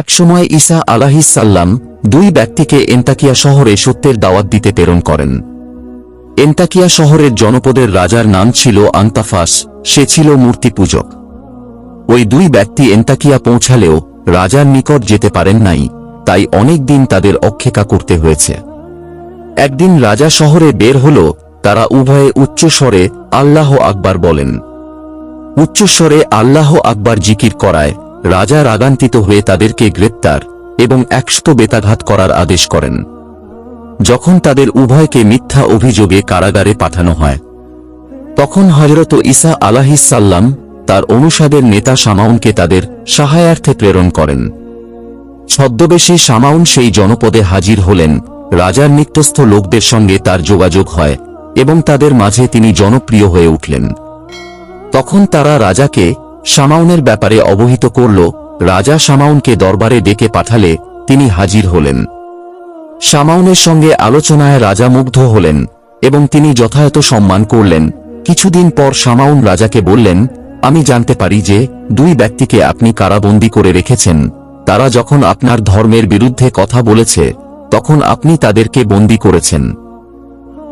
একসময় ঈসা আলাহিসাল্লাম দুই ব্যক্তিকে এন্তাকিয়া শহরে সত্যের দাওয়াত দিতে প্রেরণ করেন। এন্তাকিয়া শহরের জনপদের রাজার নাম ছিল আন্তাফাস, সে ছিল মূর্তি পূজক ওই দুই ব্যক্তি এন্তাকিয়া পৌঁছালেও রাজার নিকট যেতে পারেন নাই, তাই অনেক দিন তাদের অক্ষেকা করতে হয়েছে। একদিন রাজা শহরে বের হল, তারা উভয়ে উচ্চস্বরে আল্লাহ আকবার বলেন। উচ্চস্বরে আল্লাহ আকবার জিকির করায় রাজা রাগান্তিত হয়ে তাদেরকে গ্রেপ্তার এবং একশত বেতাঘাত করার আদেশ করেন। যখন তাদের উভয়কে মিথ্যা অভিযোগে কারাগারে পাঠানো হয়, তখন হজরত ঈসা আলাহিসাল্লাম তার অনুসাদের নেতা সামাউনকে তাদের সহায়ার্থে প্রেরণ করেন। ছদ্মবেশে সামাউন সেই জনপদে হাজির হলেন। রাজার নিত্যস্থ লোকদের সঙ্গে তার যোগাযোগ হয় এবং তাদের মাঝে তিনি জনপ্রিয় হয়ে উঠলেন। তখন তারা রাজাকে সামাউনের ব্যাপারে অবহিত করল, রাজা সামাউনকে দরবারে ডেকে পাঠালে তিনি হাজির হলেন। সামাউনের সঙ্গে আলোচনায় রাজা মুগ্ধ হলেন এবং তিনি যথাযথ সম্মান করলেন। কিছুদিন পর সামাউন রাজাকে বললেন, আমি জানতে পারি যে দুই ব্যক্তিকে আপনি কারাবন্দী করে রেখেছেন। তারা যখন আপনার ধর্মের বিরুদ্ধে কথা বলেছে, তখন আপনি তাদেরকে বন্দী করেছেন।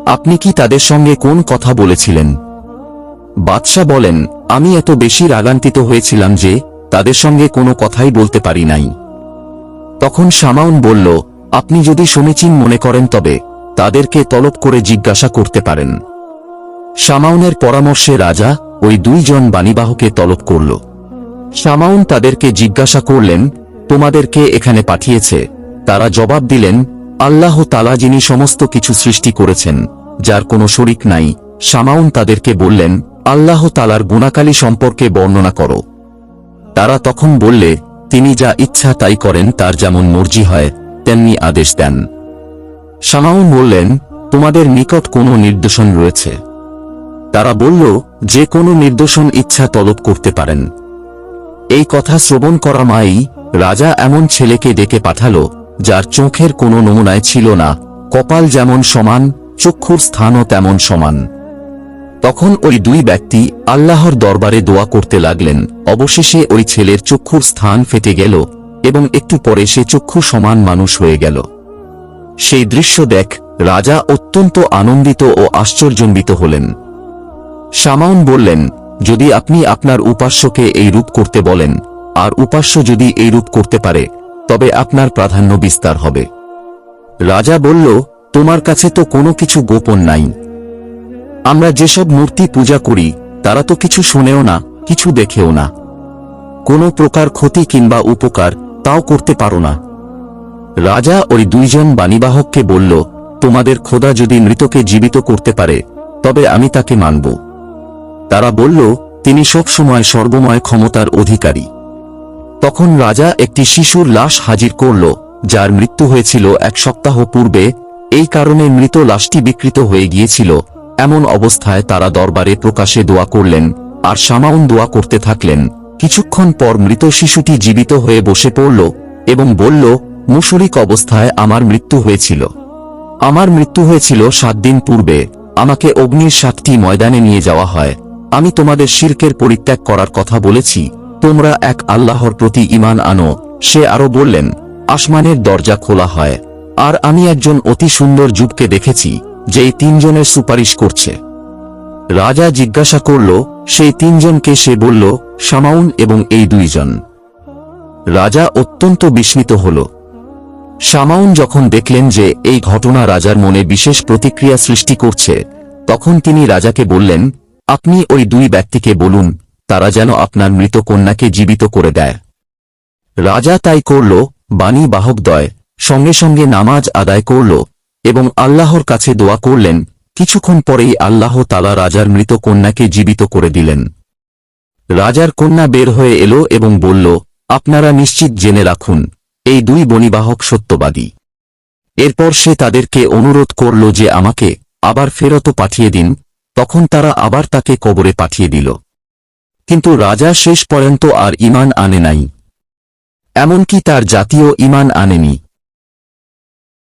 আপনি কি তাদের সঙ্গে কোন কথা বলেছিলেন? বাদশাহ বলেন আমি এত বেশি রাগান্তিত হয়েছিলাম যে, তাদের সঙ্গে কোনো কথাই বলতে পারি নাই। তখন সামাউন বলল, আপনি যদি সমীচীন মনে করেন তবে, তাদেরকে তলব করে জিজ্ঞাসা করতে পারেন। সামাউনের পরামর্শে রাজা ওই দুইজন বাণীবাহকে তলব করল। সামাউন তাদেরকে জিজ্ঞাসা করলেন, তোমাদেরকে এখানে পাঠিয়েছে? তারা জবাব দিলেন, আল্লাহ তালা যিনি সমস্ত কিছু সৃষ্টি করেছেন, যার কোনো শরিক নাই। সামাউন তাদেরকে বললেন আল্লাহ তালার গুণাকালী সম্পর্কে বর্ণনা করো। তারা তখন বললে, তিনি যা ইচ্ছা তাই করেন, তার যেমন মর্জি হয়, তেমনি আদেশ দেন। সামাউন বললেন, তোমাদের নিকট কোনো নির্দেশন রয়েছে। তারা বলল, যে কোনো নির্দেশন ইচ্ছা তলব করতে পারেন। এই কথা শ্রবণ করা মাই রাজা এমন ছেলেকে ডেকে পাঠালো, যার চোখের কোনো নমুনায় ছিল না, কপাল যেমন সমান, চক্ষুর স্থানও তেমন সমান। তখন ওই দুই ব্যক্তি আল্লাহর দরবারে দোয়া করতে লাগলেন। অবশেষে ওই ছেলের চক্ষুর স্থান ফেটে গেল এবং একটু পরে সে চক্ষু সমান মানুষ হয়ে গেল। সেই দৃশ্য দেখ রাজা অত্যন্ত আনন্দিত ও আশ্চর্যম্বিত হলেন। সামাউন বললেন, যদি আপনি আপনার উপাস্যকে এই রূপ করতে বলেন, আর উপাস্য যদি এই রূপ করতে পারে, তবে আপনার প্রাধান্য বিস্তার হবে। রাজা বলল, তোমার কাছে তো কোনো কিছু গোপন নাই। আমরা যেসব মূর্তি পূজা করি, তারা তো কিছু শোনেও না, কিছু দেখেও না। কোনো প্রকার ক্ষতি কিংবা উপকার তাও করতে পারো না। রাজা ওই দুইজন বাণীবাহককে বলল, তোমাদের খোদা যদি মৃতকে জীবিত করতে পারে, তবে আমি তাকে মানব। তারা বলল, তিনি সবসময় সর্বময় ক্ষমতার অধিকারী। তখন রাজা একটি শিশুর লাশ হাজির করল, যার মৃত্যু হয়েছিল এক সপ্তাহ পূর্বে। এই কারণে মৃত লাশটি বিকৃত হয়ে গিয়েছিল। এমন অবস্থায় তারা দরবারে প্রকাশে দোয়া করলেন, আর সামাউন দোয়া করতে থাকলেন। কিছুক্ষণ পর মৃত শিশুটি জীবিত হয়ে বসে পড়ল এবং বলল, মুশরিক অবস্থায় আমার মৃত্যু হয়েছিল। আমার মৃত্যু হয়েছিল সাত দিন পূর্বে। আমাকে অগ্নির সাতটি ময়দানে নিয়ে যাওয়া হয়। আমি তোমাদের শির্কের পরিত্যাগ করার কথা বলেছি। তোমরা এক আল্লাহর প্রতি ইমান আনো। সে আরও বললেন, আসমানের দরজা খোলা হয়, আর আমি একজন অতি সুন্দর যুগকে দেখেছি। যেই তিনজনের সুপারিশ করছে। রাজা জিজ্ঞাসা করল, সেই তিনজনকে সে বলল, সামাউন এবং এই দুইজন। রাজা অত্যন্ত বিস্মিত হল। সামাউন যখন দেখলেন যে এই ঘটনা রাজার মনে বিশেষ প্রতিক্রিয়া সৃষ্টি করছে, তখন তিনি রাজাকে বললেন, আপনি ওই দুই ব্যক্তিকে বলুন, তারা যেন আপনার মৃত কন্যাকে জীবিত করে দেয়। রাজা তাই করল, বাণী বাহকদয় সঙ্গে সঙ্গে নামাজ আদায় করল এবং আল্লাহর কাছে দোয়া করলেন। কিছুক্ষণ পরেই আল্লাহ তালা রাজার মৃত কন্যাকে জীবিত করে দিলেন। রাজার কন্যা বের হয়ে এলো এবং বলল, আপনারা নিশ্চিত জেনে রাখুন, এই দুই বনিবাহক সত্যবাদী। এরপর সে তাদেরকে অনুরোধ করল যে আমাকে আবার ফেরত পাঠিয়ে দিন। তখন তারা আবার তাকে কবরে পাঠিয়ে দিল। কিন্তু রাজা শেষ পর্যন্ত আর ইমান আনে নাই। এমনকি তার জাতীয় ইমান আনেনি।